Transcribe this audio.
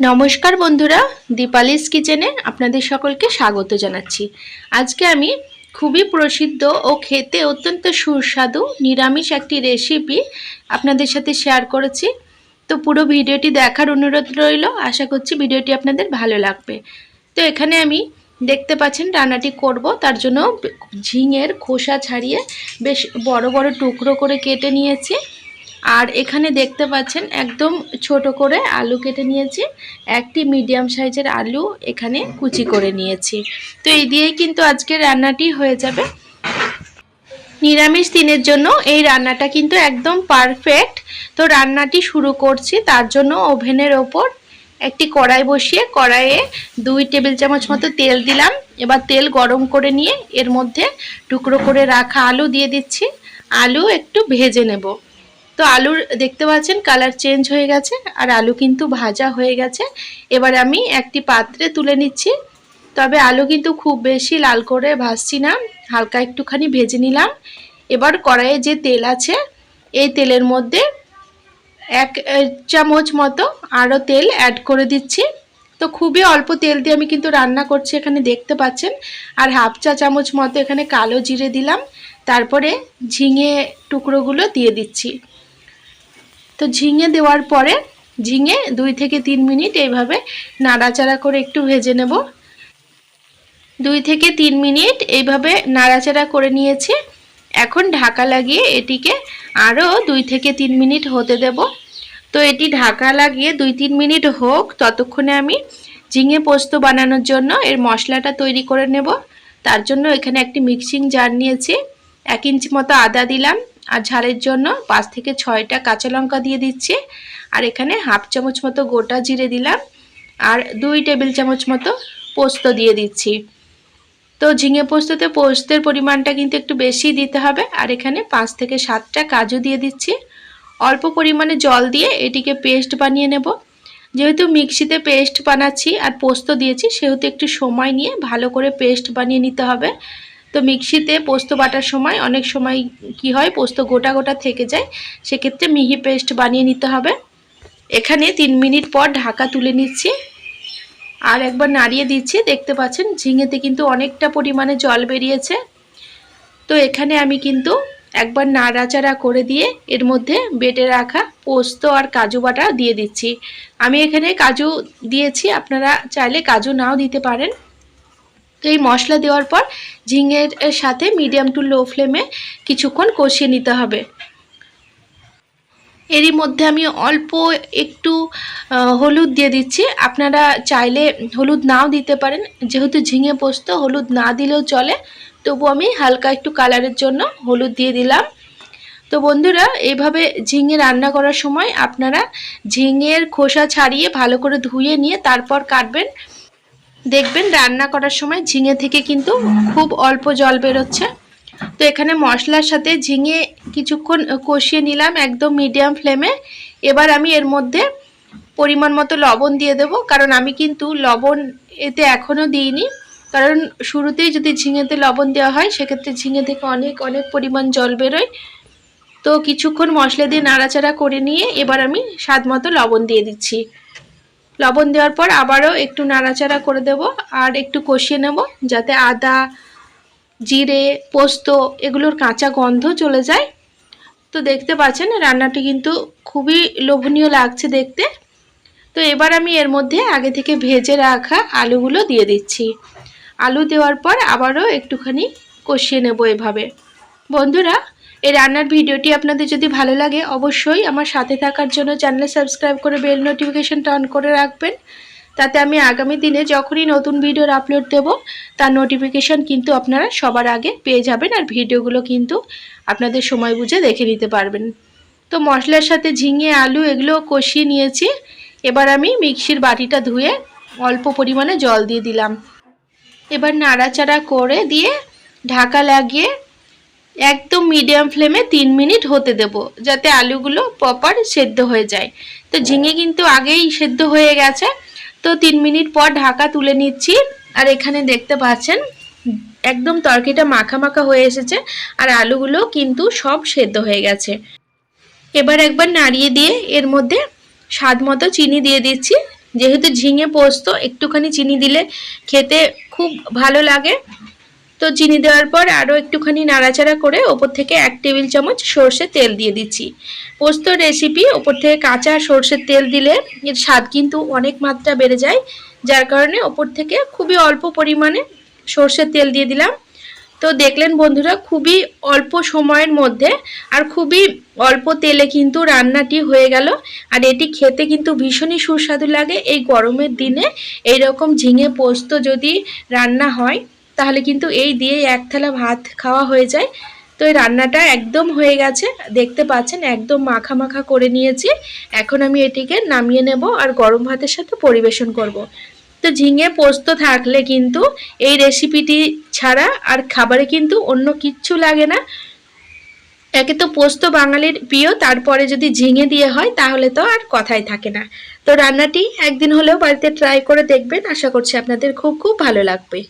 নমস্কার বন্ধুরা, দীপালিস কিচেনে আপনাদের সকলকে স্বাগত জানাচ্ছি। আজকে আমি খুবই প্রসিদ্ধ ও খেতে অত্যন্ত সুস্বাদু নিরামিষ একটি রেসিপি আপনাদের সাথে শেয়ার করেছি। তো পুরো ভিডিওটি দেখার অনুরোধ রইল, আশা করছি ভিডিওটি আপনাদের ভালো লাগবে। তো এখানে আমি দেখতে পাচ্ছেন রান্নাটি করব, তার জন্য ঝিঙের খোসা ছাড়িয়ে বেশ বড় বড় টুকরো করে কেটে নিয়েছি। আর এখানে দেখতে পাচ্ছেন একদম ছোট করে আলু কেটে নিয়েছি। একটি মিডিয়াম সাইজের আলু এখানে কুচি করে নিয়েছি। তো এই দিয়েই কিন্তু আজকে রান্নাটি হয়ে যাবে। নিরামিষ দিনের জন্য এই রান্নাটা কিন্তু একদম পারফেক্ট। তো রান্নাটি শুরু করছি তার জন্য ওভেনের ওপর। একটি কড়াই বসিয়ে কড়াইয়ে দুই টেবিল চামচ মতো তেল দিলাম। এবার তেল গরম করে নিয়ে এর মধ্যে টুকরো করে রাখা আলু দিয়ে দিচ্ছি। আলু একটু ভেজে নেব। তো আলুর, দেখতে পাচ্ছেন কালার চেঞ্জ হয়ে গেছে আর আলু কিন্তু ভাজা হয়ে গেছে। এবার আমি একটি পাত্রে তুলে নিচ্ছি। তবে আলু কিন্তু খুব বেশি লাল করে ভাজছি না, হালকা একটুখানি ভেজে নিলাম। এবার কড়াইয়ে যে তেল আছে, এই তেলের মধ্যে এক চামচ মতো আরও তেল অ্যাড করে দিচ্ছি। তো খুবই অল্প তেল দিয়ে আমি কিন্তু রান্না করছি এখানে, দেখতে পাচ্ছেন। আর হাফ চা চামচ মতো এখানে কালো জিরে দিলাম। তারপরে ঝিঙে টুকরোগুলো দিয়ে দিচ্ছি। তো ঝিঙে দেওয়ার পরে ঝিঙে দুই থেকে তিন মিনিট এইভাবে নাড়াচাড়া করে একটু ভেজে নেব। দুই থেকে তিন মিনিট এইভাবে নাড়াচাড়া করে নিয়েছি। এখন ঢাকা লাগিয়ে এটিকে আরও দুই থেকে তিন মিনিট হতে দেব। তো এটি ঢাকা লাগিয়ে দুই তিন মিনিট হোক, ততক্ষণে আমি ঝিঙে পোস্ত বানানোর জন্য এর মশলাটা তৈরি করে নেব। তার জন্য এখানে একটি মিক্সিং জার নিয়েছি। এক ইঞ্চি মতো আদা দিলাম। আর ঝালের জন্য পাঁচ থেকে ছয়টা কাঁচা লঙ্কা দিয়ে দিচ্ছি। আর এখানে হাফ চামচ মতো গোটা জিরে দিলাম। আর দুই টেবিল চামচ মতো পোস্ত দিয়ে দিচ্ছি। তো ঝিঙে পোস্ততে পোস্তের পরিমাণটা কিন্তু একটু বেশি দিতে হবে। আর এখানে পাঁচ থেকে সাতটা কাজু দিয়ে দিচ্ছি। অল্প পরিমাণে জল দিয়ে এটিকে পেস্ট বানিয়ে নেব। যেহেতু মিক্সিতে পেস্ট বানাচ্ছি আর পোস্ত দিয়েছি, সেহেতু একটু সময় নিয়ে ভালো করে পেস্ট বানিয়ে নিতে হবে। তো মিক্সিতে পোস্ত বাটার সময় অনেক সময় কি হয়, পোস্ত গোটা গোটা থেকে যায়। সেক্ষেত্রে মিহি পেস্ট বানিয়ে নিতে হবে। এখানে তিন মিনিট পর ঢাকা তুলে নিচ্ছি। আর একবার নাড়িয়ে দিচ্ছি। দেখতে পাচ্ছেন, ঝিঙেতে কিন্তু অনেকটা পরিমাণে জল বেরিয়েছে। তো এখানে আমি কিন্তু একবার নাড়াচাড়া করে দিয়ে এর মধ্যে বেটে রাখা পোস্ত আর কাজু বাটা দিয়ে দিচ্ছি। আমি এখানে কাজু দিয়েছি। আপনারা চাইলে কাজু নাও দিতে পারেন। তো এই মশলা দেওয়ার পর ঝিঙের সাথে মিডিয়াম টু লো ফ্লেমে কিছুক্ষণ কষিয়ে নিতে হবে। এরই মধ্যে আমি অল্প একটু হলুদ দিয়ে দিচ্ছি। আপনারা চাইলে হলুদ নাও দিতে পারেন। যেহেতু ঝিঙে পোস্ত, হলুদ না দিলেও চলে। তবু আমি হালকা একটু কালারের জন্য হলুদ দিয়ে দিলাম। তো বন্ধুরা এইভাবে ঝিঙে রান্না করার সময় আপনারা ঝিঙের খোসা ছাড়িয়ে ভালো করে ধুয়ে নিয়ে তারপর কাটবেন। দেখবেন রান্না করার সময় ঝিঙে থেকে কিন্তু খুব অল্প জল বেরোচ্ছে। তো এখানে মশলার সাথে ঝিঙে কিছুক্ষণ কষিয়ে নিলাম একদম মিডিয়াম ফ্লেমে। এবার আমি এর মধ্যে পরিমাণ মতো লবণ দিয়ে দেব, কারণ আমি কিন্তু লবণ এতে এখনও দিইনি। কারণ শুরুতেই যদি ঝিঙেতে লবণ দেওয়া হয়, সেক্ষেত্রে ঝিঙে থেকে অনেক অনেক পরিমাণ জল বেরোয়। তো কিছুক্ষণ মশলা দিয়ে নাড়াচাড়া করে নিয়ে এবার আমি স্বাদ মতো লবণ দিয়ে দিচ্ছি। লবণ দেওয়ার পর আবারও একটু নাড়াচাড়া করে দেব আর একটু কষিয়ে নেব যাতে আদা, জিরে, পোস্ত এগুলোর কাঁচা গন্ধ চলে যায়। তো দেখতে পাচ্ছেন রান্নাটি কিন্তু খুবই লোভনীয় লাগছে দেখতে। তো এবার আমি এর মধ্যে আগে থেকে ভেজে রাখা আলুগুলো দিয়ে দিচ্ছি। আলু দেওয়ার পর আবারও একটুখানি কষিয়ে নেব এভাবে। বন্ধুরা এই রান্নার ভিডিওটি আপনাদের যদি ভালো লাগে, অবশ্যই আমার সাথে থাকার জন্য চ্যানেল সাবস্ক্রাইব করে বেল নোটিফিকেশনটা অন করে রাখবেন। তাতে আমি আগামী দিনে যখনই নতুন ভিডিওর আপলোড দেব, তার নোটিফিকেশান কিন্তু আপনারা সবার আগে পেয়ে যাবেন আর ভিডিওগুলো কিন্তু আপনাদের সময় বুঝে দেখে নিতে পারবেন। তো মশলার সাথে ঝিঙে, আলু এগুলো কষিয়ে নিয়েছি। এবার আমি মিক্সির বাটিটা ধুয়ে অল্প পরিমাণে জল দিয়ে দিলাম। এবার নাড়াচাড়া করে দিয়ে ঢাকা লাগিয়ে একদম মিডিয়াম ফ্লেমে তিন মিনিট হতে দেব, যাতে আলুগুলো প্রপার সেদ্ধ হয়ে যায়। তো ঝিঙে কিন্তু আগেই সেদ্ধ হয়ে গেছে। তো তিন মিনিট পর ঢাকা তুলে নিচ্ছি। আর এখানে দেখতে পাচ্ছেন, একদম তরকিটা মাখা মাখা হয়ে এসেছে। আর আলুগুলো কিন্তু সব সেদ্ধ হয়ে গেছে। এবার একবার নাড়িয়ে দিয়ে এর মধ্যে স্বাদ মতো চিনি দিয়ে দিচ্ছি। যেহেতু ঝিঙে পোস্ত, একটুখানি চিনি দিলে খেতে খুব ভালো লাগে। তো চিনি দেওয়ার পর আরও একটুখানি নাড়াচাড়া করে ওপর থেকে এক টেবিল চামচ সর্ষে তেল দিয়ে দিচ্ছি। পোস্ত রেসিপি ওপর থেকে কাঁচা সর্ষের তেল দিলে এর স্বাদ কিন্তু অনেক মাত্রা বেড়ে যায়, যার কারণে ওপর থেকে খুবই অল্প পরিমাণে সর্ষের তেল দিয়ে দিলাম। তো দেখলেন বন্ধুরা, খুবই অল্প সময়ের মধ্যে আর খুবই অল্প তেলে কিন্তু রান্নাটি হয়ে গেল। আর এটি খেতে কিন্তু ভীষণই সুস্বাদু লাগে। এই গরমের দিনে এই রকম ঝিঙে পোস্ত যদি রান্না হয় তাহলে কিন্তু এই দিয়ে এক থালা ভাত খাওয়া হয়ে যায়। তো এই রান্নাটা একদম হয়ে গেছে। দেখতে পাচ্ছেন একদম মাখা মাখা করে নিয়েছি। এখন আমি এটিকে নামিয়ে নেব আর গরম ভাতের সাথে পরিবেশন করব। তো ঝিঙে পোস্ত থাকলে কিন্তু এই রেসিপিটি ছাড়া আর খাবারে কিন্তু অন্য কিচ্ছু লাগে না। একে তো পোস্ত বাঙালির প্রিয়, তারপরে যদি ঝিঙে দিয়ে হয় তাহলে তো আর কথাই থাকে না। তো রান্নাটি একদিন হলেও বাড়িতে ট্রাই করে দেখবেন। আশা করছি আপনাদের খুব খুব ভালো লাগবে।